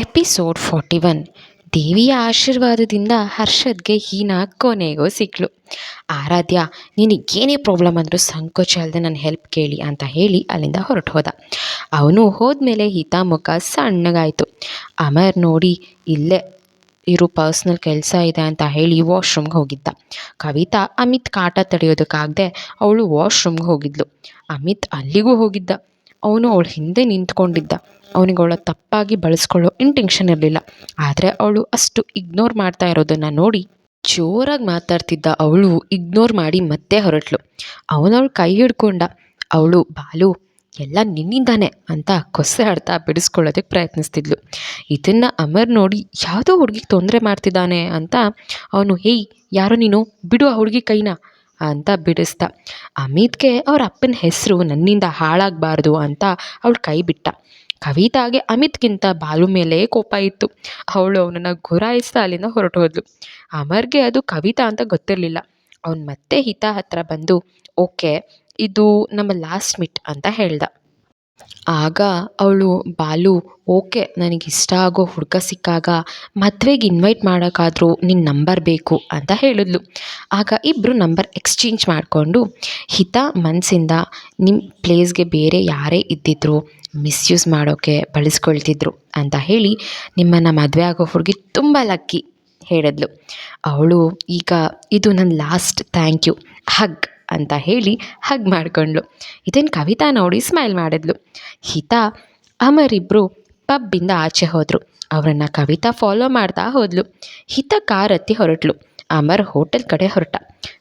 Episode forty one. ದೇವಿಯ ಆಶೀರ್ವಾದದಿಂದ ಹರ್ಷದ್ಗೆ ಹೀನಾ ಕೊನೆಗೂ ಸಿಕ್ಕಳು ಆರಾಧ್ಯ, ನಿನಗೇನೇ ಪ್ರಾಬ್ಲಮ್ ಅಂದರೂ ಸಂಕೋಚ ಅಲ್ಲದೆ ನನ್ನ ಹೆಲ್ಪ್ ಕೇಳಿ ಅಂತ ಹೇಳಿ ಅಲ್ಲಿಂದ ಹೊರಟು ಹೋದ. ಅವನು ಹೋದ್ಮೇಲೆ ಹಿತಾ ಮುಖ ಸಣ್ಣಗಾಯಿತು. ಅಮರ್ ನೋಡಿ, ಇಲ್ಲೇ ಇರು ಪರ್ಸ್ನಲ್ ಕೆಲಸ ಇದೆ ಅಂತ ಹೇಳಿ ವಾಶ್ರೂಮ್ಗೆ ಹೋಗಿದ್ದ. ಕವಿತಾ ಅಮಿತ್ ಕಾಟ ತಡೆಯೋದಕ್ಕಾಗದೆ ಅವಳು ವಾಶ್ರೂಮ್ಗೆ ಹೋಗಿದ್ಲು. ಅಮಿತ್ ಅಲ್ಲಿಗೂ ಹೋಗಿದ್ದ. ಅವನು ಅವಳ ಹಿಂದೆ ನಿಂತ್ಕೊಂಡಿದ್ದ. ಅವನಿಗೆ ತಪ್ಪಾಗಿ ಬಳಸ್ಕೊಳ್ಳೋ ಇಂಟೆನ್ಷನ್ ಇರಲಿಲ್ಲ. ಆದರೆ ಅವಳು ಅಷ್ಟು ಇಗ್ನೋರ್ ಮಾಡ್ತಾ ಇರೋದನ್ನು ನೋಡಿ ಜೋರಾಗಿ ಮಾತಾಡ್ತಿದ್ದ ಅವಳು ಇಗ್ನೋರ್ ಮಾಡಿ ಮತ್ತೆ ಹೊರಟ್ಲು. ಅವನವಳು ಕೈ ಹಿಡ್ಕೊಂಡ, ಅವಳು, ಬಾಲು, ಎಲ್ಲ ನಿನ್ನಿಂದಾನೆ ಅಂತ ಕೊಸೆ ಆಡ್ತಾ ಬಿಡಿಸ್ಕೊಳ್ಳೋದಕ್ಕೆ ಪ್ರಯತ್ನಿಸ್ತಿದ್ಲು. ಇದನ್ನು ಅಮರ್ ನೋಡಿ ಯಾವುದೋ ಹುಡುಗಿಗೆ ತೊಂದರೆ ಮಾಡ್ತಿದ್ದಾನೆ ಅಂತ ಅವನು, ಹೇಯ್, ಯಾರೋ ನೀನು? ಬಿಡು ಆ ಹುಡುಗಿ ಕೈನ. ಅಂತ ಬಿಡಿಸ್ದ. ಅಮಿತ್ಗೆ ಅವ್ರ ಅಪ್ಪನ ಹೆಸರು ನನ್ನಿಂದ ಹಾಳಾಗಬಾರ್ದು ಅಂತ ಅವಳು ಕೈ ಬಿಟ್ಟ. ಕವಿತಾಗೆ ಅಮಿತ್ಗಿಂತ ಬಾಲು ಮೇಲೆ ಕೋಪ ಇತ್ತು. ಅವಳು ಅವನನ್ನು ಗುರಾಯಿಸ್ತಾ ಅಲ್ಲಿಂದ ಹೊರಟು ಹೋದ್ಲು. ಅಮರ್ಗೆ ಅದು ಕವಿತಾ ಅಂತ ಗೊತ್ತಿರಲಿಲ್ಲ. ಅವ್ನು ಮತ್ತೆ ಹಿತ ಹತ್ರ ಬಂದು, ಓಕೆ, ಇದು ನಮ್ಮ ಲಾಸ್ಟ್ ಮಿಟ್ ಅಂತ ಹೇಳ್ದ. ಆಗ ಅವಳು, ಬಾಲು, ಓಕೆ ನನಗೆ ಇಷ್ಟ ಆಗೋ ಹುಡುಗ ಸಿಕ್ಕಾಗ ಮದುವೆಗೆ ಇನ್ವೈಟ್ ಮಾಡೋಕ್ಕಾದರೂ ನಿನ್ನ ನಂಬರ್ ಬೇಕು ಅಂತ ಹೇಳಿದ್ಲು. ಆಗ ಇಬ್ಬರು ನಂಬರ್ ಎಕ್ಸ್ಚೇಂಜ್ ಮಾಡಿಕೊಂಡು, ಹಿತ ಮನಸ್ಸಿಂದ ನಿಮ್ಮ ಪ್ಲೇಸ್ಗೆ ಬೇರೆ ಯಾರೇ ಇದ್ದಿದ್ರು ಮಿಸ್ಯೂಸ್ ಮಾಡೋಕ್ಕೆ ಬಳಸ್ಕೊಳ್ತಿದ್ರು ಅಂತ ಹೇಳಿ ನಿಮ್ಮನ್ನು ಮದುವೆ ಆಗೋ ಹುಡುಗಿ ತುಂಬ ಲಕ್ಕಿ ಹೇಳಿದ್ಲು. ಅವಳು, ಈಗ ಇದು ನನ್ನ ಲಾಸ್ಟ್ ಥ್ಯಾಂಕ್ ಯು ಹಗ್. ಅಂತ ಹೇಳಿ ಹಗ್ ಮಾಡ್ಕೊಂಡ್ಳು. ಇದನ್ನು ಕವಿತಾ ನೋಡಿ ಸ್ಮೈಲ್ ಮಾಡಿದ್ಲು. ಹಿತ ಅಮರಿಬ್ಬರು ಪಬ್ಬಿಂದ ಆಚೆ ಹೋದರು. ಅವರನ್ನು ಕವಿತಾ ಫಾಲೋ ಮಾಡ್ತಾ ಹೋದ್ಲು. ಹಿತ ಕಾರ್ ಹತ್ತಿ ಹೊರಟ್ಲು. ಅಮರ್ ಹೋಟೆಲ್ ಕಡೆ ಹೊರಟ.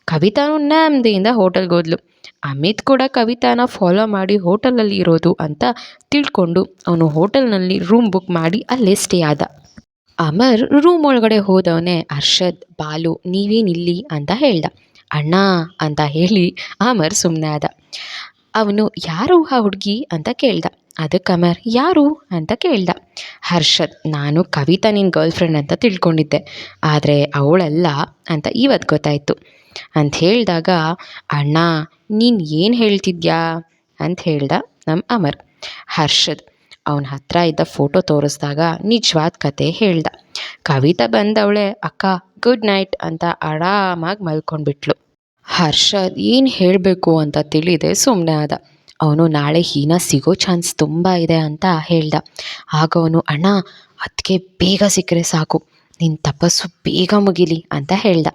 ಕವಿತಾನು ನೆಮ್ಮದಿಯಿಂದ ಹೋಟೆಲ್ಗೆ ಹೋದ್ಲು. ಅಮಿತ್ ಕೂಡ ಕವಿತಾನ ಫಾಲೋ ಮಾಡಿ ಹೋಟೆಲಲ್ಲಿ ಇರೋದು ಅಂತ ತಿಳ್ಕೊಂಡು ಅವನು ಹೋಟೆಲ್ನಲ್ಲಿ ರೂಮ್ ಬುಕ್ ಮಾಡಿ ಅಲ್ಲೇ ಸ್ಟೇ ಆದ. ಅಮರ್ ರೂಮ್ ಒಳಗಡೆ ಹೋದವನೇ ಅರ್ಷದ್, ಬಾಲು ನೀವೇನಿಲ್ಲಿ ಅಂತ ಹೇಳ್ದ. ಅಣ್ಣ ಅಂತ ಹೇಳಿ ಅಮರ್ ಸುಮ್ಮನೆ ಆದ. ಅವನು, ಯಾರು ಆ ಹುಡುಗಿ? ಅಂತ ಕೇಳ್ದ. ಅದಕ್ಕೆ ಅಮರ್, ಯಾರು? ಅಂತ ಕೇಳ್ದ. ಹರ್ಷದ್, ನಾನು ಕವಿತಾ ನಿನ್ನ ಗರ್ಲ್ ಫ್ರೆಂಡ್ ಅಂತ ತಿಳ್ಕೊಂಡಿದ್ದೆ. ಆದರೆ ಅವಳಲ್ಲ ಅಂತ ಇವತ್ತು ಗೊತ್ತಾಯಿತು. ಅಂತ ಹೇಳಿದಾಗ, ಅಣ್ಣ, ನೀನು ಏನು ಹೇಳ್ತಿದ್ಯಾ? ಅಂತ ಹೇಳ್ದ ನಮ್ಮ ಅಮರ್. ಹರ್ಷದ್, ಅವನ ಹತ್ರ ಇದ್ದ ಫೋಟೋ ತೋರಿಸಿದಾಗ ನಿಜವಾದ ಕತೆ ಹೇಳ್ದ. ಕವಿತಾ ಬಂದವಳೆ, ಅಕ್ಕ, ಗುಡ್ ನೈಟ್ ಅಂತ ಆರಾಮಾಗಿ ಮಲ್ಕೊಂಡ್ಬಿಟ್ಲು. ಹರ್ಷದ್ ಏನು ಹೇಳಬೇಕು ಅಂತ ತಿಳಿದೆ ಸುಮ್ಮನೆ ಆದ. ಅವನು, ನಾಳೆ ಹೀನಾ ಸಿಗೋ ಚಾನ್ಸ್ ತುಂಬ ಇದೆ ಅಂತ ಹೇಳ್ದ. ಆಗ ಅವನು, ಅಣ್ಣ ಅದಕ್ಕೆ ಬೇಗ ಸಿಕ್ಕರೆ ಸಾಕು. ನಿನ್ನ ತಪಸ್ಸು ಬೇಗ ಮುಗಿಲಿ ಅಂತ ಹೇಳ್ದ.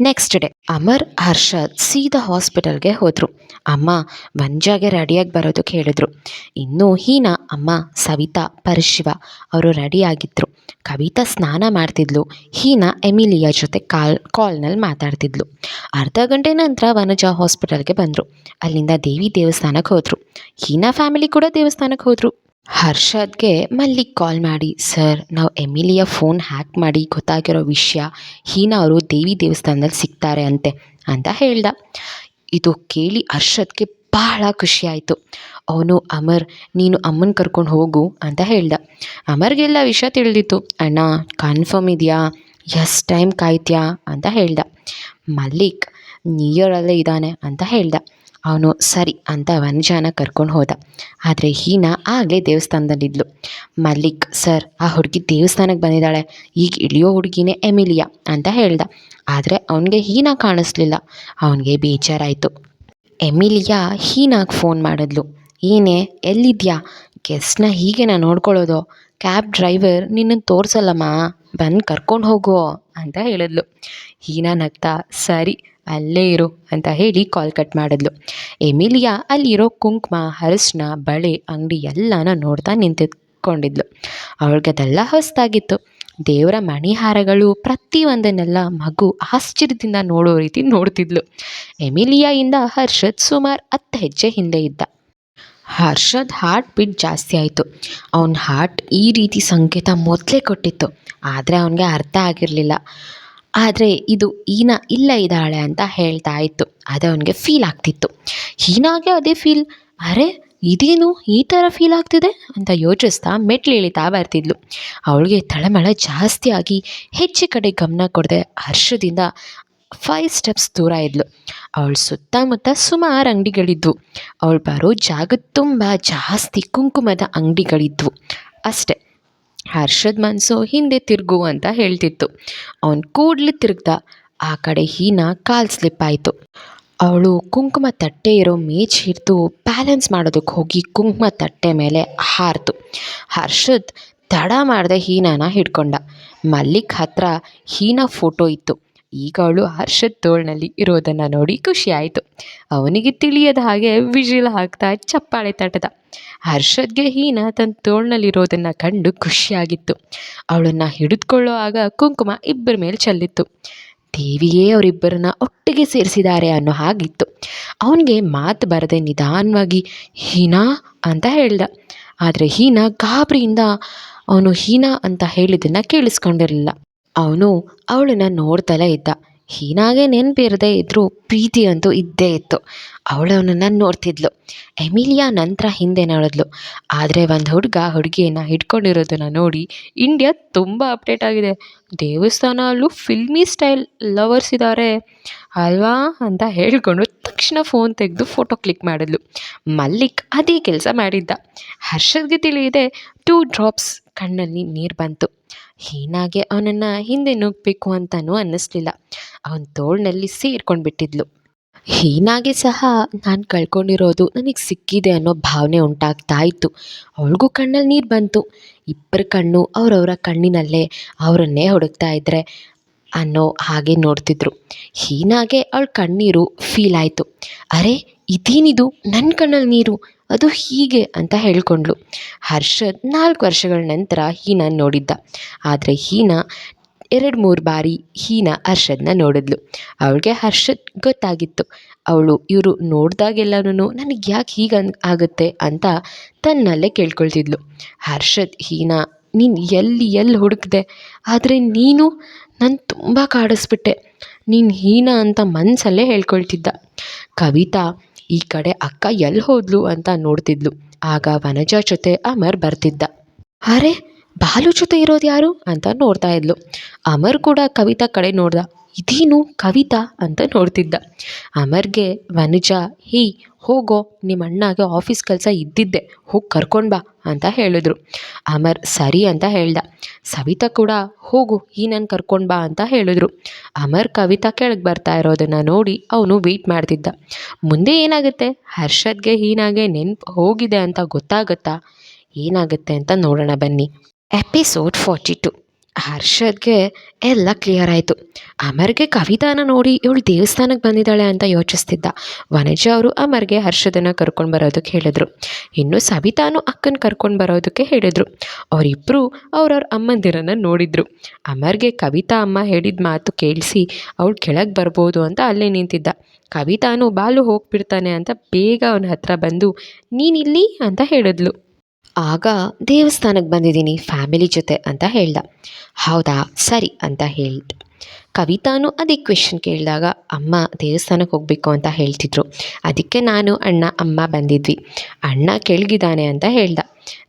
ನೆಕ್ಸ್ಟ್ ಡೇ ಅಮರ್, ಹರ್ಷದ್ ಸೀದಾ ಹಾಸ್ಪಿಟಲ್ಗೆ ಹೋದರು. ಅಮ್ಮ, ಮಂಜಾಗೆ ರೆಡಿಯಾಗಿ ಬರೋದು ಹೇಳಿದ್ರು ಇನ್ನು ಹೀನಾ, ಅಮ್ಮ, ಸವಿತಾ, ಪರಶಿವ ಅವರು ರೆಡಿಯಾಗಿದ್ದರು ಕವಿತಾ ಸ್ನಾನ ಮಾಡ್ತಿದ್ಲು. ಹೀನಾ, ಎಮಿಲಿಯಾ ಜೊತೆ ಕಾಲ್ ಕಾಲ್ನಲ್ಲಿ ಮಾತಾಡ್ತಿದ್ಲು. ಅರ್ಧ ಗಂಟೆ ನಂತರ ವನಜಾ ಹಾಸ್ಪಿಟಲ್ಗೆ ಬಂದರು. ಅಲ್ಲಿಂದ ದೇವಿ ದೇವಸ್ಥಾನಕ್ಕೆ ಹೋದರು. ಹೀನಾ ಫ್ಯಾಮಿಲಿ ಕೂಡ ದೇವಸ್ಥಾನಕ್ಕೆ ಹೋದರು. ಹರ್ಷದ್ಗೆ ಮಲ್ಲಿಕ್ ಕಾಲ್ ಮಾಡಿ, ಸರ್, ನಾವು ಎಮಿಲಿಯ ಫೋನ್ ಹ್ಯಾಕ್ ಮಾಡಿ ಗೊತ್ತಾಗಿರೋ ವಿಷಯ, ಹೀನಾ ಅವರು ದೇವಿ ದೇವಸ್ಥಾನದಲ್ಲಿ ಸಿಗ್ತಾರೆ ಅಂತೆ, ಅಂತ ಹೇಳ್ದ. ಇದು ಕೇಳಿ ಹರ್ಷದ್ಗೆ ಬಹಳ ಖುಷಿ ಆಯಿತು. ಅವನು ಅಮರ್, ನೀನು ಅಮ್ಮನ ಕರ್ಕೊಂಡು ಹೋಗು, ಅಂತ ಹೇಳ್ದ. ಅಮರ್ಗೆಲ್ಲ ವಿಷಯ ತಿಳಿದಿತ್ತು. ಅಣ್ಣ ಕನ್ಫರ್ಮ್ ಇದೆಯಾ? ಎಷ್ಟು ಟೈಮ್ ಕಾಯ್ತೀಯಾ? ಅಂತ ಹೇಳ್ದ. ಮಲ್ಲಿಕ್ ನಿಯರಲ್ಲೇ ಇದ್ದಾನೆ, ಅಂತ ಹೇಳ್ದ. ಅವನು, ಸರಿ ಅಂತ ವನಜಾನ ಕರ್ಕೊಂಡು ಹೋದ. ಆದರೆ ಹೀನಾ ಆಗಲೇ ದೇವಸ್ಥಾನದಲ್ಲಿದ್ಲು. ಮಲ್ಲಿಕ್, ಸರ್, ಆ ಹುಡುಗಿ ದೇವಸ್ಥಾನಕ್ಕೆ ಬಂದಿದ್ದಾಳೆ. ಈಗ ಇಳಿಯೋ ಹುಡುಗಿನೇ ಎಮಿಲಿಯಾ ಅಂತ ಹೇಳ್ದ. ಆದರೆ ಅವನಿಗೆ ಹೀನಾ ಕಾಣಿಸ್ಲಿಲ್ಲ. ಅವನಿಗೆ ಬೇಜಾರಾಯಿತು. ಎಮಿಲಿಯಾ ಹೀನಾಗೆ ಫೋನ್ ಮಾಡಿದ್ಲು. ಏನೇ, ಎಲ್ಲಿದ್ಯಾ? ಗೆಸ್ಟ್ನ ಹೀಗೆ ನಾನು ನೋಡ್ಕೊಳ್ಳೋದು? ಕ್ಯಾಬ್ ಡ್ರೈವರ್ ನಿನ್ನನ್ನು ತೋರಿಸಲ್ಲಮ್ಮ? ಬಂದು ಕರ್ಕೊಂಡು ಹೋಗು ಅಂತ ಹೇಳಿದ್ಲು. ಹೀನಾ ನಗ್ತಾ, ಸರಿ ಅಲ್ಲೇ ಇರು ಅಂತ ಹೇಳಿ ಕಾಲ್ ಕಟ್ ಮಾಡಿದ್ಲು. ಎಮಿಲಿಯಾ ಅಲ್ಲಿರೋ ಕುಂಕುಮ ಹರಸಿನ ಬಳೆ, ಅಂಗಡಿ ಎಲ್ಲನ ನೋಡ್ತಾ ನಿಂತಿದ್ಕೊಂಡಿದ್ಲು ಅವಳಿಗೆ ಅದೆಲ್ಲ ಹೊಸ್ದಾಗಿತ್ತು ದೇವರ ಮಣಿಹಾರಗಳು ಪ್ರತಿಯೊಂದನ್ನೆಲ್ಲ ಮಗು ಆಶ್ಚರ್ಯದಿಂದ ನೋಡೋ ರೀತಿ ನೋಡ್ತಿದ್ಲು. ಎಮಿಲಿಯಾಯಿಂದ ಹರ್ಷದ್ ಸುಮಾರು ಹತ್ತು ಹೆಜ್ಜೆ ಹಿಂದೆ ಇದ್ದ. ಹರ್ಷದ್ ಹಾರ್ಟ್ ಬೀಟ್ ಜಾಸ್ತಿ ಆಯಿತು. ಅವನ ಹಾರ್ಟ್ ಈ ರೀತಿ ಸಂಕೇತ ಮೊದಲೇ ಕೊಟ್ಟಿತ್ತು. ಆದರೆ ಅವನಿಗೆ ಅರ್ಥ ಆಗಿರಲಿಲ್ಲ. ಆದರೆ ಇದು ಈನಾ ಇಲ್ಲ ಇದ್ದಾಳೆ ಅಂತ ಹೇಳ್ತಾ ಇತ್ತು. ಅದು ಅವನಿಗೆ ಫೀಲ್ ಆಗ್ತಿತ್ತು. ಹೀನಾಗೆ ಅದೇ ಫೀಲ್ ಅರೆ, ಇದೇನು ಈ ಥರ ಫೀಲ್ ಆಗ್ತಿದೆ? ಅಂತ ಯೋಚಿಸ್ತಾ ಮೆಟ್ಲು ಇಳಿತಾ ಬರ್ತಿದ್ಲು. ಅವಳಿಗೆ ತಳಮಳ ಜಾಸ್ತಿ ಆಗಿ ಹೆಚ್ಚು ಕಡೆ ಗಮನ ಕೊಡದೆ ಹರ್ಷದಿಂದ ಫೈವ್ ಸ್ಟೆಪ್ಸ್ ದೂರ ಇದ್ಲು. ಅವಳು ಸುತ್ತಮುತ್ತ ಸುಮಾರು ಅಂಗಡಿಗಳಿದ್ವು. ಅವಳು ಬರೋ ಜಾಗ ತುಂಬ ಜಾಸ್ತಿ ಕುಂಕುಮದ ಅಂಗಡಿಗಳಿದ್ವು. ಅಷ್ಟೆ. ಹರ್ಷದ್ ಮನಸ್ಸು ಹಿಂದೆ ತಿರುಗು ಅಂತ ಹೇಳ್ತಿತ್ತು. ಅವನು ಕೂಡಲೇ ತಿರುಗ್ದ, ಆ ಕಡೆ ಹೀನಾ ಕಾಲು ಸ್ಲಿಪ್ ಆಯಿತು. ಅವಳು ಕುಂಕುಮ ತಟ್ಟೆ ಇರೋ ಮೇಜ್ ಹಿಡಿದು ಬ್ಯಾಲೆನ್ಸ್ ಮಾಡೋದಕ್ಕೆ ಹೋಗಿ ಕುಂಕುಮ ತಟ್ಟೆ ಮೇಲೆ ಹಾರಿತು. ಹರ್ಷದ್ ತಡ ಮಾಡಿದೆ ಹೀನಾನ ಹಿಡ್ಕೊಂಡ. ಮಲ್ಲಿಕ್ ಹತ್ರ ಹೀನಾ ಫೋಟೋ ಇತ್ತು. ಈಗ ಅವಳು ಹರ್ಷದ್ ತೋಳ್ನಲ್ಲಿ ಇರೋದನ್ನು ನೋಡಿ ಖುಷಿ ಆಯಿತು. ಅವನಿಗೆ ತಿಳಿಯದ ಹಾಗೆ ವಿಜಿಲ್ ಹಾಕ್ತಾ ಚಪ್ಪಾಳೆ ತಟದ ಹರ್ಷದ್ಗೆ ಹೀನಾ ತನ್ನ ತೋಳ್ನಲ್ಲಿರೋದನ್ನು ಕಂಡು ಖುಷಿಯಾಗಿತ್ತು. ಅವಳನ್ನು ಹಿಡಿದುಕೊಳ್ಳೋ ಆಗ ಕುಂಕುಮ ಇಬ್ಬರ ಮೇಲೆ ಚೆಲ್ಲಿತ್ತು. ದೇವಿಯೇ ಅವರಿಬ್ಬರನ್ನ ಒಟ್ಟಿಗೆ ಸೇರಿಸಿದ್ದಾರೆ ಅನ್ನೋ ಹಾಗಿತ್ತು. ಅವನಿಗೆ ಮಾತು ಬರದೆ ನಿಧಾನವಾಗಿ ಹೀನಾ ಅಂತ ಹೇಳ್ದ. ಆದರೆ ಹೀನಾ ಗಾಬರಿಯಿಂದ ಅವನು ಹೀನಾ ಅಂತ ಹೇಳಿದ್ದನ್ನು ಕೇಳಿಸ್ಕೊಂಡಿರಲಿಲ್ಲ. ಅವನು ಅವಳನ್ನು ನೋಡ್ತಲೇ ಇದ್ದ. ಹೀನಾಗೆ ನೆನಪಿರದೇ ಇದ್ದರೂ ಪ್ರೀತಿ ಅಂತೂ ಇದ್ದೇ ಇತ್ತು. ಅವಳು ಅವನನ್ನು ನೋಡ್ತಿದ್ಲು. ಎಮಿಲಿಯಾ ನಂತರ ಹಿಂದೆ ನೋಡಿದ್ಲು. ಆದರೆ ಒಂದು ಹುಡುಗ ಹುಡುಗಿಯನ್ನು ಇಟ್ಕೊಂಡಿರೋದನ್ನು ನೋಡಿ ಇಂಡಿಯಾ ತುಂಬ ಅಪ್ಡೇಟ್ ಆಗಿದೆ. ದೇವಸ್ಥಾನ ಅಲ್ಲೂ ಫಿಲ್ಮಿ ಸ್ಟೈಲ್ ಲವರ್ಸ್ ಇದ್ದಾರೆ ಅಲ್ವಾ ಅಂತ ಹೇಳಿಕೊಂಡು ತಕ್ಷಣ ಫೋನ್ ತೆಗೆದು ಫೋಟೋ ಕ್ಲಿಕ್ ಮಾಡಿದ್ಲು. ಮಲ್ಲಿಕ್ ಅದೇ ಕೆಲಸ ಮಾಡಿದ್ದ. ಹರ್ಷದ್ಗೆ ತಿಳಿಯಿದೆ ಟೂ ಡ್ರಾಪ್ಸ್ ಕಣ್ಣಲ್ಲಿ ನೀರು ಬಂತು. ಹೀನಾಗೆ ಅವನನ್ನು ಹಿಂದೆ ನುಗ್ಗಬೇಕು ಅಂತಲೂ ಅನ್ನಿಸ್ಲಿಲ್ಲ. ಅವನ ತೋಳಿನಲ್ಲಿ ಸೇರ್ಕೊಂಡು ಬಿಟ್ಟಿದ್ಲು ಹೀನಾಗೆ ಸಹ ನಾನು ಕಳ್ಕೊಂಡಿರೋದು ನನಗೆ ಸಿಕ್ಕಿದೆ ಅನ್ನೋ ಭಾವನೆ ಉಂಟಾಗ್ತಾ ಇತ್ತು. ಅವಳಿಗೂ ಕಣ್ಣಲ್ಲಿ ನೀರು ಬಂತು. ಇಬ್ಬರ ಕಣ್ಣು ಅವರವರ ಕಣ್ಣಿನಲ್ಲೇ ಅವರನ್ನೇ ಹುಡುಕ್ತಾ ಇದ್ದರೆ ಅನ್ನೋ ಹಾಗೆ ನೋಡ್ತಿದ್ರು. ಹೀನಾಗೆ ಅವಳ ಕಣ್ಣೀರು ಫೀಲ್ ಆಯಿತು. ಅರೆ, ಇದೇನಿದು? ನನ್ನ ಕಣ್ಣಲ್ಲಿ ನೀರು? ಅದು ಹೀಗೆ ಅಂತ ಹೇಳ್ಕೊಂಡ್ಳು. ಹರ್ಷದ್ ನಾಲ್ಕು ವರ್ಷಗಳ ನಂತರ ಹೀನ ನೋಡಿದ್ದ. ಆದರೆ ಹೀನ ಎರಡು ಮೂರು ಬಾರಿ ಹೀನ ಹರ್ಷದ್ನ ನೋಡಿದ್ಲು. ಅವಳಿಗೆ ಹರ್ಷದ್ ಗೊತ್ತಾಗಿತ್ತು. ಅವಳು ಇವರು ನೋಡಿದಾಗೆಲ್ಲನೂ ನನಗೆ ಯಾಕೆ ಹೀಗೆ ಆಗುತ್ತೆ? ಅಂತ ತನ್ನಲ್ಲೇ ಕೇಳ್ಕೊಳ್ತಿದ್ಲು. ಹರ್ಷದ್, ಹೀನಾ, ನೀನು ಎಲ್ಲಿ ಎಲ್ಲಿ ಹುಡುಕಿದೆ? ಆದರೆ ನೀನು ನಾನು ತುಂಬ ಕಾಡಿಸ್ಬಿಟ್ಟೆ. ನೀನು ಹೀನ ಅಂತ ಮನಸಲ್ಲೇ ಹೇಳ್ಕೊಳ್ತಿದ್ದ. ಕವಿತಾ, ಈ ಕಡೆ ಅಕ್ಕ ಎಲ್ಲಿ ಹೋದ್ಲು? ಅಂತ ನೋಡ್ತಿದ್ಲು. ಆಗ ವನಜಾ ಜೊತೆ ಅಮರ್ ಬರ್ತಿದ್ದ. ಅರೆ ಬಾಲು ಜೊತೆ ಇರೋದು ಯಾರು ಅಂತ ನೋಡ್ತಾ ಇದ್ಲು. ಅಮರ್ ಕೂಡ ಕವಿತಾ ಕಡೆ ನೋಡ್ದ. ಇದೇನು ಕವಿತಾ ಅಂತ ನೋಡ್ತಿದ್ದ. ಅಮರ್ಗೆ ವನುಜಾ, ಹೇ, ಹೋಗೋ ನಿಮ್ಮ ಅಣ್ಣಗೆ ಆಫೀಸ್ ಕೆಲಸ ಇದ್ದಿದ್ದೆ. ಹೋಗಿ ಕರ್ಕೊಂಡು ಬಾ ಅಂತ ಹೇಳಿದ್ರು. ಅಮರ್ ಸರಿ ಅಂತ ಹೇಳ್ದ. ಸವಿತಾ ಕೂಡ ಹೋಗು ಈ ನಾನು ಕರ್ಕೊಂಡು ಬಾ ಅಂತ ಹೇಳಿದ್ರು. ಅಮರ್ ಕವಿತಾ ಕೆಳಗೆ ಬರ್ತಾ ಇರೋದನ್ನು ನೋಡಿ ಅವನು ವೆಯ್ಟ್ ಮಾಡ್ತಿದ್ದ. ಮುಂದೆ ಏನಾಗುತ್ತೆ? ಹರ್ಷದ್ಗೆ ಹೀನಾಗೆ ನೆನ್ಪು ಹೋಗಿದೆ ಅಂತ ಗೊತ್ತಾಗುತ್ತಾ? ಏನಾಗುತ್ತೆ ಅಂತ ನೋಡೋಣ ಬನ್ನಿ. ಎಪಿಸೋಡ್ ಫಾರ್ಟಿ ಟು ಹರ್ಷದ್ಗೆ ಎಲ್ಲ ಕ್ಲಿಯರ್ ಆಯಿತು. ಅಮರ್ಗೆ ಕವಿತಾನ ನೋಡಿ ಇವಳು ದೇವಸ್ಥಾನಕ್ಕೆ ಬಂದಿದ್ದಾಳೆ ಅಂತ ಯೋಚಿಸ್ತಿದ್ದ. ವನಜ ಅವರು ಅಮರ್ಗೆ ಹರ್ಷದನ್ನು ಕರ್ಕೊಂಡು ಬರೋದಕ್ಕೆ ಹೇಳಿದರು. ಇನ್ನು ಸವಿತಾನು ಅಕ್ಕನ ಕರ್ಕೊಂಡು ಬರೋದಕ್ಕೆ ಹೇಳಿದರು. ಅವರಿಬ್ಬರು ಅವ್ರವ್ರ ಅಮ್ಮಂದಿರನ್ನು ನೋಡಿದರು. ಅಮರ್ಗೆ ಕವಿತಾ ಅಮ್ಮ ಹೇಳಿದ ಮಾತು ಕೇಳಿಸಿ ಅವಳು ಕೆಳಗೆ ಬರ್ಬೋದು ಅಂತ ಅಲ್ಲೇ ನಿಂತಿದ್ದ. ಕವಿತಾನು ಬಾಲು ಹೋಗ್ಬಿಡ್ತಾನೆ ಅಂತ ಬೇಗ ಅವನ ಹತ್ರ ಬಂದು, ನೀನಿಲ್ಲಿ? ಅಂತ ಹೇಳಿದ್ಲು. ಆಗ ದೇವಸ್ಥಾನಕ್ಕೆ ಬಂದಿದ್ದೀನಿ ಫ್ಯಾಮಿಲಿ ಜೊತೆ ಅಂತ ಹೇಳ್ದ. ಹೌದಾ? ಸರಿ ಅಂತ ಹೇಳ್ದೆ. ಕವಿತಾನು ಅದೇ ಕ್ವೆಶನ್ ಕೇಳಿದಾಗ, ಅಮ್ಮ ದೇವಸ್ಥಾನಕ್ಕೆ ಹೋಗಬೇಕು ಅಂತ ಹೇಳ್ತಿದ್ರು. ಅದಕ್ಕೆ ನಾನು ಅಣ್ಣ, ಅಮ್ಮ ಬಂದಿದ್ವಿ. ಅಣ್ಣ ಕೆಳಗಿದ್ದಾನೆ ಅಂತ ಹೇಳ್ದ.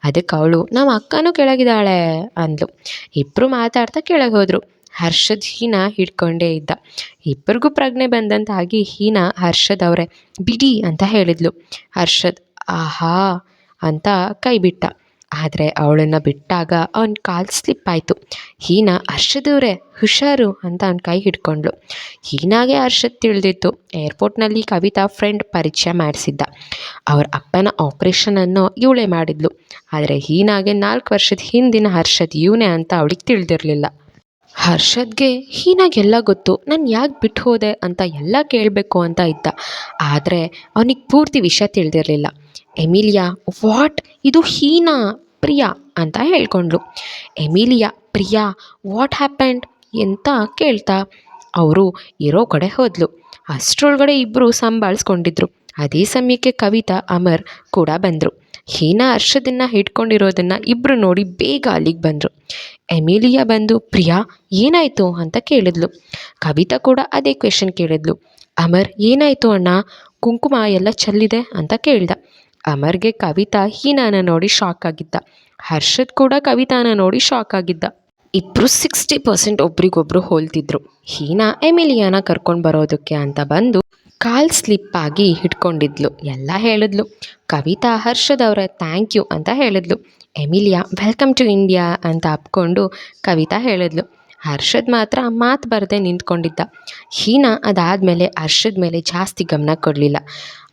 ಅದಕ್ಕೆ ಅವಳು, ನಮ್ಮ ಅಕ್ಕನೂ ಕೆಳಗಿದ್ದಾಳೆ ಅಂದ್ಲು. ಇಬ್ಬರು ಮಾತಾಡ್ತಾ ಕೆಳಗೆ ಹೋದರು. ಹರ್ಷದ್ ಹೀನ ಹಿಡ್ಕೊಂಡೇ ಇದ್ದ. ಇಬ್ಬರಿಗೂ ಪ್ರಜ್ಞೆ ಬಂದಂತಾಗಿ ಹೀನ ಹರ್ಷದ್ ಅವರೇ, ಬಿಡಿ ಅಂತ ಹೇಳಿದ್ಲು. ಹರ್ಷದ್, ಆಹಾ ಅಂತ ಕೈ ಬಿಟ್ಟ ಆದರೆ ಅವಳನ್ನು ಬಿಟ್ಟಾಗ ಅವನ ಕಾಲು ಸ್ಲಿಪ್ ಆಯಿತು. ಹೀನಾ ಹರ್ಷದವ್ರೆ ಹುಷಾರು ಅಂತ ಅವನ ಕೈ ಹಿಡ್ಕೊಂಡ್ಳು. ಹೀನಾಗೆ ಹರ್ಷದ್ ತಿಳಿದಿತ್ತು. ಏರ್ಪೋರ್ಟ್ನಲ್ಲಿ ಕವಿತಾ ಫ್ರೆಂಡ್ ಪರಿಚಯ ಮಾಡಿಸಿದ್ದ. ಅವ್ರ ಅಪ್ಪನ ಆಪ್ರೇಷನನ್ನು ಇವಳೇ ಮಾಡಿದ್ಲು. ಆದರೆ ಹೀನಾಗೆ ನಾಲ್ಕು ವರ್ಷದ ಹಿಂದಿನ ಹರ್ಷದ್ ಇವನೇ ಅಂತ ಅವಳಿಗೆ ತಿಳಿದಿರಲಿಲ್ಲ. ಹರ್ಷದ್ಗೆ ಹೀನಾಗೆಲ್ಲ ಗೊತ್ತು, ನಾನು ಯಾಕೆ ಬಿಟ್ಟು ಹೋದೆ ಅಂತ ಎಲ್ಲ ಕೇಳಬೇಕು ಅಂತ ಇದ್ದ. ಆದರೆ ಅವನಿಗೆ ಪೂರ್ತಿ ವಿಷಯ ತಿಳಿದಿರಲಿಲ್ಲ. Emilia, what? ಇದು ಹೀನಾ, ಪ್ರಿಯಾ ಅಂತ ಹೇಳ್ಕೊಂಡ್ಲು ಎಮಿಲಿಯಾ, ಪ್ರಿಯಾ, ವಾಟ್ ಹ್ಯಾಪೆಂಡ್ ಅಂತ ಕೇಳ್ತಾ ಅವರು ಇರೋ ಕಡೆ ಹೋದ್ಲು. ಅಷ್ಟರೊಳಗಡೆ ಇಬ್ಬರು ಸಂಭಾಳಿಸ್ಕೊಂಡಿದ್ರು. ಅದೇ ಸಮಯಕ್ಕೆ ಕವಿತಾ, ಅಮರ್ ಕೂಡ ಬಂದರು. ಹೀನಾ ಹರ್ಷದನ್ನು ಹಿಡ್ಕೊಂಡಿರೋದನ್ನು ಇಬ್ಬರು ನೋಡಿ ಬೇಗ ಅಲ್ಲಿಗೆ ಬಂದರು. ಎಮಿಲಿಯಾ ಬಂದು, ಪ್ರಿಯಾ, ಏನಾಯಿತು ಅಂತ ಕೇಳಿದ್ಲು. ಕವಿತಾ ಕೂಡ ಅದೇ ಕ್ವೆಶನ್ ಕೇಳಿದ್ಲು. ಅಮರ್, ಏನಾಯಿತು ಅಣ್ಣ? ಕುಂಕುಮ ಎಲ್ಲ ಚೆಲ್ಲಿದೆ ಅಂತ ಕೇಳ್ದ. ಅಮರ್ಗೆ ಕವಿತಾ ಹೀನಾನ ನೋಡಿ ಶಾಕ್ ಆಗಿದ್ದ. ಹರ್ಷದ್ ಕೂಡ ಕವಿತಾನ ನೋಡಿ ಶಾಕ್ ಆಗಿದ್ದ. ಇಬ್ಬರು ಸಿಕ್ಸ್ಟಿ ಪರ್ಸೆಂಟ್ ಒಬ್ರಿಗೊಬ್ರು ಹೋಲ್ತಿದ್ರು. ಹೀನಾ ಎಮಿಲಿಯಾನ ಕರ್ಕೊಂಡು ಬರೋದಕ್ಕೆ ಅಂತ ಬಂದು ಕಾಲ್ ಸ್ಲಿಪ್ ಆಗಿ ಹಿಡ್ಕೊಂಡಿದ್ಲು. ಎಲ್ಲ ಹೇಳಿದ್ಲು. ಕವಿತಾ, ಹರ್ಷದ್ ಅವರ ಥ್ಯಾಂಕ್ ಯು ಅಂತ ಹೇಳಿದ್ಲು. ಎಮಿಲಿಯಾ ವೆಲ್ಕಮ್ ಟು ಇಂಡಿಯಾ ಅಂತ ಅಪ್ಕೊಂಡು ಕವಿತಾ ಹೇಳಿದ್ಲು. ಹರ್ಷದ್ ಮಾತ್ರ ಮಾತು ಬರದೆ ನಿಂತ್ಕೊಂಡಿದ್ದ. ಹೀನಾ ಅದಾದಮೇಲೆ ಹರ್ಷದ್ ಮೇಲೆ ಜಾಸ್ತಿ ಗಮನ ಕೊಡಲಿಲ್ಲ.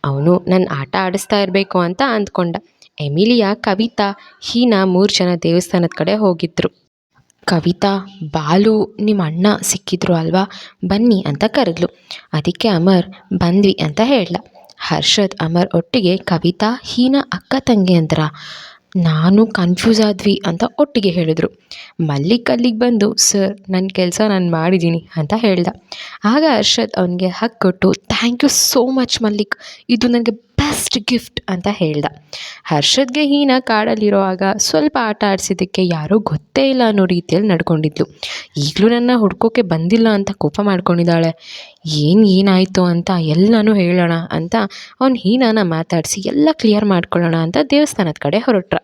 ಅವನು ನನ್ನ ಆಟ ಆಡಿಸ್ತಾ ಇರಬೇಕು ಅಂತ ಅಂದ್ಕೊಂಡ. ಎಮಿಲಿಯಾ ಕವಿತಾ, ಹೀನಾ ಮೂರು ಜನ ದೇವಸ್ಥಾನದ ಕಡೆ ಹೋಗಿದ್ರು. ಕವಿತಾ, ಬಾಲು ನಿಮ್ಮ ಅಣ್ಣ ಸಿಕ್ಕಿದ್ರು ಅಲ್ವಾ? ಬನ್ನಿ ಅಂತ ಕರೆದ್ಲು. ಅದಕ್ಕೆ ಅಮರ್, ಬಂದ್ವಿ ಅಂತ ಹೇಳ್ದ. ಹರ್ಷದ್, ಅಮರ್ ಒಟ್ಟಿಗೆ, ಕವಿತಾ, ಹೀನಾ ಅಕ್ಕ ತಂಗಿ ಅಂತರ ನಾನು ಕನ್ಫ್ಯೂಸ್ ಆದ್ವಿ ಅಂತ ಒಟ್ಟಿಗೆ ಹೇಳಿದ್ರು. ಮಲ್ಲಿಕ್ ಅಲ್ಲಿಗೆ ಬಂದು ಸರ್ ನನ್ನ ಕೆಲಸ ನಾನು ಮಾಡಿದ್ದೀನಿ ಅಂತ ಹೇಳ್ದ. ಆಗ ಅರ್ಷದ್ ಅವನಿಗೆ ಹಕ್ ಕೊಟ್ಟು thank you so much Mallik. ಇದು ನನಗೆ ಬೆಸ್ಟ್ ಗಿಫ್ಟ್ ಅಂತ ಹೇಳ್ದ. ಹರ್ಷದ್ಗೆ ಹೀನ ಕಾಡಲ್ಲಿರುವಾಗ ಸ್ವಲ್ಪ ಆಟ ಆಡಿಸಿದ್ದಕ್ಕೆ ಯಾರೂ ಗೊತ್ತೇ ಇಲ್ಲ ಅನ್ನೋ ರೀತಿಯಲ್ಲಿ ನಡ್ಕೊಂಡಿದ್ಲು. ಈಗಲೂ ನನ್ನ ಹುಡ್ಕೋಕೆ ಬಂದಿಲ್ಲ ಅಂತ ಕೋಪ ಮಾಡ್ಕೊಂಡಿದ್ದಾಳೆ. ಏನು ಏನಾಯಿತು ಅಂತ ಎಲ್ಲನೂ ಹೇಳೋಣ ಅಂತ ಅವ್ನು ಹೀನಾನ ಮಾತಾಡಿಸಿ ಎಲ್ಲ ಕ್ಲಿಯರ್ ಮಾಡ್ಕೊಳ್ಳೋಣ ಅಂತ ದೇವಸ್ಥಾನದ ಕಡೆ ಹೊರಟ್ರ.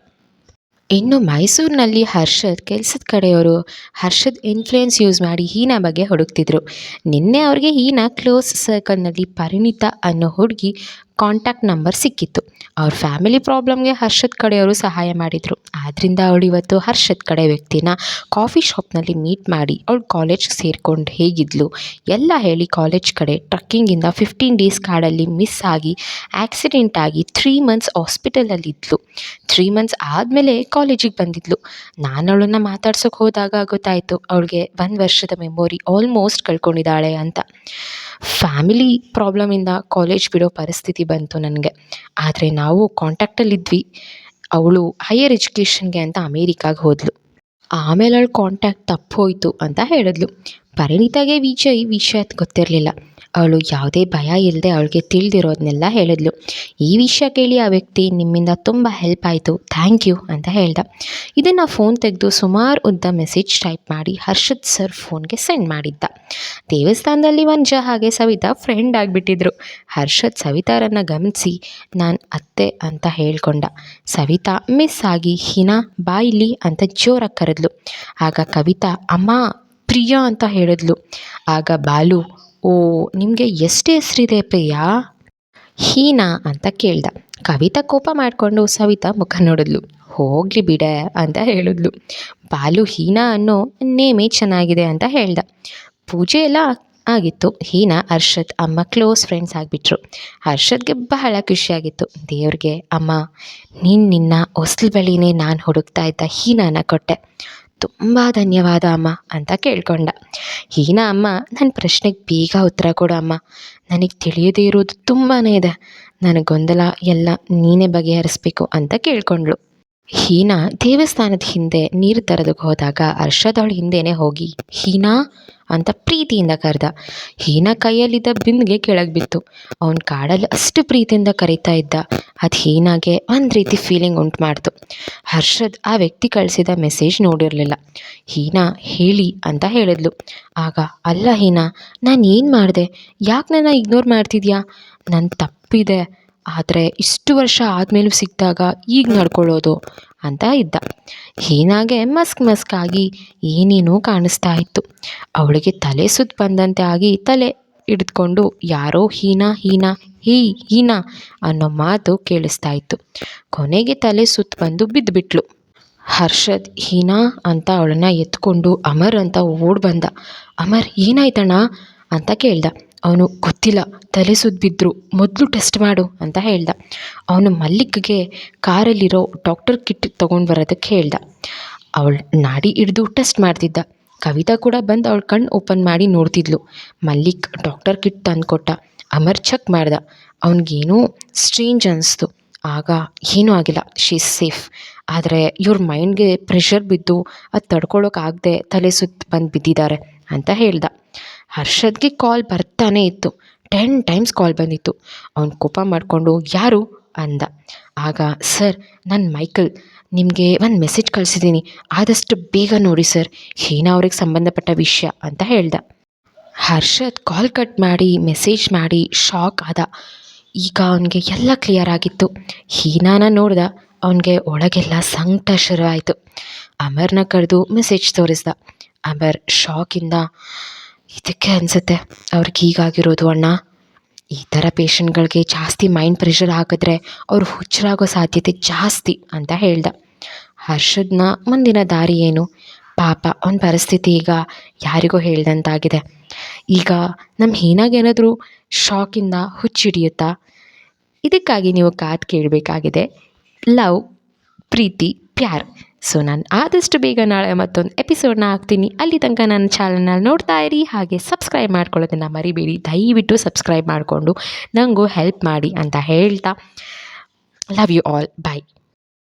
ಇನ್ನು ಮೈಸೂರಿನಲ್ಲಿ ಹರ್ಷದ್ ಕೆಲಸದ ಕಡೆಯವರು ಹರ್ಷದ್ ಇನ್ಫ್ಲುಯೆನ್ಸ್ ಯೂಸ್ ಮಾಡಿ ಹೀನಾ ಬಗ್ಗೆ ಹುಡುಕ್ತಿದ್ರು. ನಿನ್ನೆ ಅವ್ರಿಗೆ ಹೀನಾ ಕ್ಲೋಸ್ ಸರ್ಕಲ್ನಲ್ಲಿ ಪರಿಣಿತ ಅನ್ನೋ ಹುಡುಗಿ ಕಾಂಟ್ಯಾಕ್ಟ್ ನಂಬರ್ ಸಿಕ್ಕಿತ್ತು. ಅವ್ರ ಫ್ಯಾಮಿಲಿ ಪ್ರಾಬ್ಲಮ್ಗೆ ಹರ್ಷದ್ ಕಡೆಯವರು ಸಹಾಯ ಮಾಡಿದರು. ಆದ್ದರಿಂದ ಅವಳು ಇವತ್ತು ಹರ್ಷದ್ ಕಡೆ ವ್ಯಕ್ತಿನ ಕಾಫಿ ಶಾಪ್ನಲ್ಲಿ ಮೀಟ್ ಮಾಡಿ ಅವಳು ಕಾಲೇಜ್ ಸೇರ್ಕೊಂಡು ಹೇಗಿದ್ಲು. ಎಲ್ಲ ಹೇಳಿ ಕಾಲೇಜ್ ಕಡೆ ಟ್ರಕ್ಕಿಂಗಿಂದ ಫಿಫ್ಟೀನ್ ಡೇಸ್ ಕಾಡಲ್ಲಿ ಮಿಸ್ ಆಗಿ ಆಕ್ಸಿಡೆಂಟ್ ಆಗಿ ತ್ರೀ ಮಂತ್ಸ್ ಹಾಸ್ಪಿಟಲಲ್ಲಿದ್ಲು ತ್ರೀ ಮಂತ್ಸ್ ಆದಮೇಲೆ ಕಾಲೇಜಿಗೆ ಬಂದಿದ್ಲು. ನಾನು ಅವಳನ್ನ ಮಾತಾಡ್ಸೋಕೆ ಹೋದಾಗ ಗೊತ್ತಾಯಿತು, ಅವಳಿಗೆ ಒಂದು ವರ್ಷದ ಮೆಮೊರಿ ಆಲ್ಮೋಸ್ಟ್ ಕಳ್ಕೊಂಡಿದ್ದಾಳೆ ಅಂತ. ಫ್ಯಾಮಿಲಿ ಪ್ರಾಬ್ಲಮಿಂದ ಕಾಲೇಜ್ ಬಿಡೋ ಪರಿಸ್ಥಿತಿ ಬಂತು ನನಗೆ. ಆದರೆ ನಾವು ಕಾಂಟ್ಯಾಕ್ಟಲ್ಲಿದ್ವಿ ಅವಳು ಹೈಯರ್ ಎಜುಕೇಷನ್ಗೆ ಅಂತ ಅಮೇರಿಕಾಗೆ ಹೋದಳು ಆಮೇಲೆ ಅವಳು ಕಾಂಟ್ಯಾಕ್ಟ್ ತಪ್ಪೋಯಿತು ಅಂತ ಹೇಳಿದ್ಲು. ಪರಿಣಿತಾಗೆ ವಿಜಯ್ ವಿಷಯ ಗೊತ್ತಿರಲಿಲ್ಲ. ಅವಳು ಯಾವುದೇ ಭಯ ಇಲ್ಲದೆ ಅವಳಿಗೆ ತಿಳಿದಿರೋದನ್ನೆಲ್ಲ ಹೇಳಿದ್ಲು. ಈ ವಿಷಯ ಕೇಳಿ ಆ ವ್ಯಕ್ತಿ ನಿಮ್ಮಿಂದ ತುಂಬ ಹೆಲ್ಪ್ ಆಯಿತು. ಥ್ಯಾಂಕ್ ಯು ಅಂತ ಹೇಳ್ದ. ಇದನ್ನು ಫೋನ್ ತೆಗೆದು ಸುಮಾರು ಉದ್ದ ಮೆಸೇಜ್ ಟೈಪ್ ಮಾಡಿ ಹರ್ಷದ್ ಸರ್ ಫೋನ್ಗೆ ಸೆಂಡ್ ಮಾಡಿದ್ದ. ದೇವಸ್ಥಾನದಲ್ಲಿ ವಂಜ ಹಾಗೆ ಸವಿತಾ ಫ್ರೆಂಡ್ ಆಗಿಬಿಟ್ಟಿದ್ರು. ಹರ್ಷದ್ ಸವಿತಾರನ್ನು ಗಮನಿಸಿ ನಾನು ಅತ್ತೆ ಅಂತ ಹೇಳ್ಕೊಂಡ. ಸವಿತಾ ಮಿಸ್ ಆಗಿ, ಹಿನಾ ಬಾಯಿಲಿ ಅಂತ ಜೋರಾಗಿ ಕರೆದ್ಲು. ಆಗ ಕವಿತಾ, ಅಮ್ಮ ಪ್ರಿಯಾ ಅಂತ ಹೇಳಿದ್ಲು. ಆಗ ಬಾಲು, ಓ, ನಿಮಗೆ ಎಷ್ಟು ಹೆಸರಿದೆ ಪ್ರಿಯಾ? ಹೀನಾ ಅಂತ ಕೇಳ್ದ. ಕವಿತಾ ಕೋಪ ಮಾಡಿಕೊಂಡು ಸವಿತಾ ಮುಖ ನೋಡಿದ್ಲು. ಹೋಗ್ಲಿ ಬಿಡೆ ಅಂತ ಹೇಳಿದ್ಲು. ಬಾಲು, ಹೀನಾ ಅನ್ನೋ ನೇಮೇ ಚೆನ್ನಾಗಿದೆ ಅಂತ ಹೇಳ್ದ. ಪೂಜೆ ಎಲ್ಲ ಆಗಿತ್ತು. ಹೀನಾ, ಹರ್ಷದ್ ಅಮ್ಮ ಕ್ಲೋಸ್ ಫ್ರೆಂಡ್ಸ್ ಆಗಿಬಿಟ್ರು. ಹರ್ಷದ್ಗೆ ಬಹಳ ಖುಷಿಯಾಗಿತ್ತು. ದೇವ್ರಿಗೆ, ಅಮ್ಮ, ನೀನು ನಿನ್ನ ಹೊಸ್ಲು ಬಳಿನೇ ನಾನು ಹುಡುಕ್ತಾ ಇದ್ದ ಹೀನಾನ ಕೊಟ್ಟೆ. ತುಂಬ ಧನ್ಯವಾದ ಅಮ್ಮ ಅಂತ ಕೇಳ್ಕೊಂಡ. ಹೀನಾ ಅಮ್ಮ ನನ್ನ ಪ್ರಶ್ನೆಗೆ ಬೇಗ ಉತ್ತರ ಕೊಡು ಅಮ್ಮ. ನನಗೆ ತಿಳಿಯದೇ ಇರೋದು ತುಂಬಾ ಇದೆ. ನನಗೆ ಗೊಂದಲ ಎಲ್ಲ ನೀನೇ ಬಗೆಹರಿಸ್ಬೇಕು ಅಂತ ಕೇಳ್ಕೊಂಡ್ಳು. ಹೀನಾ ದೇವಸ್ಥಾನದ ಹಿಂದೆ ನೀರು ತರೋದಕ್ಕೆ ಹೋದಾಗ ಅರ್ಷದವಳು ಹಿಂದೆನೇ ಹೋಗಿ, ಹೀನಾ ಅಂತ ಪ್ರೀತಿಯಿಂದ ಕರೆದ. ಹೀನಾ ಕೈಯಲ್ಲಿದ್ದ ಬಿಂದಿಗೆ ಕೆಳಗೆ ಬಿತ್ತು. ಅವನ ಕಾಡಲ್ಲಿ ಅಷ್ಟು ಪ್ರೀತಿಯಿಂದ ಕರೀತಾ ಇದ್ದ. ಅದು ಹೀನಾಗೆ ಒಂದು ರೀತಿ ಫೀಲಿಂಗ್ ಉಂಟು ಮಾಡ್ತು. ಹರ್ಷದ್ ಆ ವ್ಯಕ್ತಿ ಕಳಿಸಿದ ಮೆಸೇಜ್ ನೋಡಿರಲಿಲ್ಲ. ಹೀನಾ, ಹೇಳಿ ಅಂತ ಹೇಳಿದ್ಲು. ಆಗ, ಅಲ್ಲ ಹೀನಾ, ನಾನು ಏನು ಮಾಡಿದೆ? ಯಾಕೆ ನನ್ನ ಇಗ್ನೋರ್ ಮಾಡ್ತಿದ್ಯಾ? ನನ್ನ ತಪ್ಪಿದೆ. ಆದರೆ ಇಷ್ಟು ವರ್ಷ ಆದಮೇಲೂ ಸಿಕ್ಕಿದಾಗ ಈಗ ನಡ್ಕೊಳ್ಳೋದು ಅಂತ ಇದ್ದ. ಹೀನಾಗೆ ಮಸ್ಕ್ ಮಸ್ಕ್ ಆಗಿ ಏನೇನೋ ಕಾಣಿಸ್ತಾ ಇತ್ತು. ಅವಳಿಗೆ ತಲೆ ಸುತ್ತ ಬಂದಂತೆ ಆಗಿ ತಲೆ ಹಿಡಿದುಕೊಂಡು ಯಾರೋ ಹೀನಾ ಹೀನಾ, ಹೀ, ಹೀನಾ ಅನ್ನೋ ಮಾತು ಕೇಳಿಸ್ತಾ ಇತ್ತು. ಕೊನೆಗೆ ತಲೆ ಸುತ್ತ ಬಂದು ಬಿದ್ದುಬಿಟ್ಲು ಹರ್ಷದ್ ಹೀನಾ ಅಂತ ಅವಳನ್ನ ಎತ್ಕೊಂಡು ಅಮರ್ ಅಂತ ಓಡ್ ಬಂದ. ಅಮರ್ ಏನಾಯ್ತಣ್ಣ? ಅಂತ ಕೇಳ್ದ. ಅವನು ಗೊತ್ತಿಲ್ಲ, ತಲೆ ಬಿದ್ದರು ಮೊದಲು ಟೆಸ್ಟ್ ಮಾಡು ಅಂತ ಹೇಳ್ದ. ಅವನು ಮಲ್ಲಿಕ್ಗೆ ಕಾರಲ್ಲಿರೋ ಡಾಕ್ಟರ್ ಕಿಟ್ ತೊಗೊಂಡು ಬರೋದಕ್ಕೆ ಹೇಳ್ದ. ಅವಳು ನಾಡಿ ಹಿಡಿದು ಟೆಸ್ಟ್ ಮಾಡ್ತಿದ್ದ. ಕವಿತಾ ಕೂಡ ಬಂದು ಅವಳ ಕಣ್ಣು ಓಪನ್ ಮಾಡಿ ನೋಡ್ತಿದ್ಲು. ಮಲ್ಲಿಕ್ ಡಾಕ್ಟರ್ ಕಿಟ್ ತಂದುಕೊಟ್ಟ. ಅಮರ್ ಚೆಕ್ ಮಾಡ್ದ. ಅವನಿಗೇನೂ ಸ್ಟ್ರೇಂಜ್ ಅನ್ನಿಸ್ತು ಆಗ ಏನೂ ಆಗಿಲ್ಲ. ಶಿ ಸೇಫ್ ಆದರೆ ಇವ್ರ ಮೈಂಡ್ಗೆ ಪ್ರೆಷರ್ ಬಿದ್ದು ಅದು ತಡ್ಕೊಳೋಕ್ಕಾಗದೆ ತಲೆ ಸುತ್ತ ಬಂದು ಬಿದ್ದಿದ್ದಾರೆ ಅಂತ ಹೇಳ್ದ. ಹರ್ಷದ್ಗೆ ಕಾಲ್ ಬರ್ತಾನೆ ಇತ್ತು. ಟೆನ್ ಟೈಮ್ಸ್ ಕಾಲ್ ಬಂದಿತ್ತು. ಅವ್ನು ಕೋಪ ಮಾಡಿಕೊಂಡು, ಯಾರು? ಅಂದ. ಆಗ, ಸರ್, ನಾನು ಮೈಕಲ್. ನಿಮಗೆ ಒಂದು ಮೆಸೇಜ್ ಕಳಿಸಿದ್ದೀನಿ ಆದಷ್ಟು ಬೇಗ ನೋಡಿ, ಸರ್. ಹೀನಾ ಅವ್ರಿಗೆ ಸಂಬಂಧಪಟ್ಟ ವಿಷಯ, ಅಂತ ಹೇಳ್ದ. ಹರ್ಷದ್ ಕಾಲ್ ಕಟ್ ಮಾಡಿ ಮೆಸೇಜ್ ಮಾಡಿ ಶಾಕ್ ಆದ. ಈಗ ಅವನಿಗೆ ಎಲ್ಲ ಕ್ಲಿಯರ್ ಆಗಿತ್ತು. ಹೀನಾನ ನೋಡ್ದ. ಅವನಿಗೆ ಒಳಗೆಲ್ಲ ಸಂಕಟ ಶುರುವಾಯಿತು ಅಮರ್ನ ಕರೆದು ಮೆಸೇಜ್ ತೋರಿಸ್ದ. ಅಮರ್ ಶಾಕಿಂದ ಇದಕ್ಕೆ ಅನಿಸುತ್ತೆ. ಅವ್ರಿಗೆ ಹೀಗಾಗಿರೋದು ಅಣ್ಣ. ಈ ಥರ ಪೇಷಂಟ್ಗಳಿಗೆ ಜಾಸ್ತಿ ಮೈಂಡ್ ಪ್ರೆಷರ್ ಹಾಕಿದ್ರೆ ಅವರು ಹುಚ್ಚರಾಗೋ ಸಾಧ್ಯತೆ ಜಾಸ್ತಿ ಅಂತ ಹೇಳ್ದ. ಹರ್ಷದ್ನ ಮುಂದಿನ ದಾರಿ ಏನು? ಪಾಪ ಅವನ ಪರಿಸ್ಥಿತಿ ಈಗ ಯಾರಿಗೂ ಹೇಳ್ದಂತಾಗಿದೆ. ಈಗ ನಮ್ಮ ಹೀನಾಗೇನಾದರೂ ಶಾಕಿಂದ ಹುಚ್ಚಿಡಿಯುತ್ತಾ? ಇದಕ್ಕಾಗಿ ನೀವು ಕಾದು ಕೇಳಬೇಕಾಗಿದೆ. ಲವ್, ಪ್ರೀತಿ, ಪ್ಯಾರ್. ಸೊ ನಾನು ಆದಷ್ಟು ಬೇಗ ನಾಳೆ ಮತ್ತೊಂದು ಎಪಿಸೋಡ್ನ ಹಾಕ್ತೀನಿ. ಅಲ್ಲಿ ತನಕ ನನ್ನ ಚಾನಲ್ನಲ್ಲಿ ನೋಡ್ತಾ ಇರಿ. ಹಾಗೆ ಸಬ್ಸ್ಕ್ರೈಬ್ ಮಾಡ್ಕೊಳ್ಳೋದನ್ನು ಮರಿಬೇಡಿ. ದಯವಿಟ್ಟು ಸಬ್ಸ್ಕ್ರೈಬ್ ಮಾಡಿಕೊಂಡು ನನಗೂ ಹೆಲ್ಪ್ ಮಾಡಿ ಅಂತ ಹೇಳ್ತಾ. Love you all bye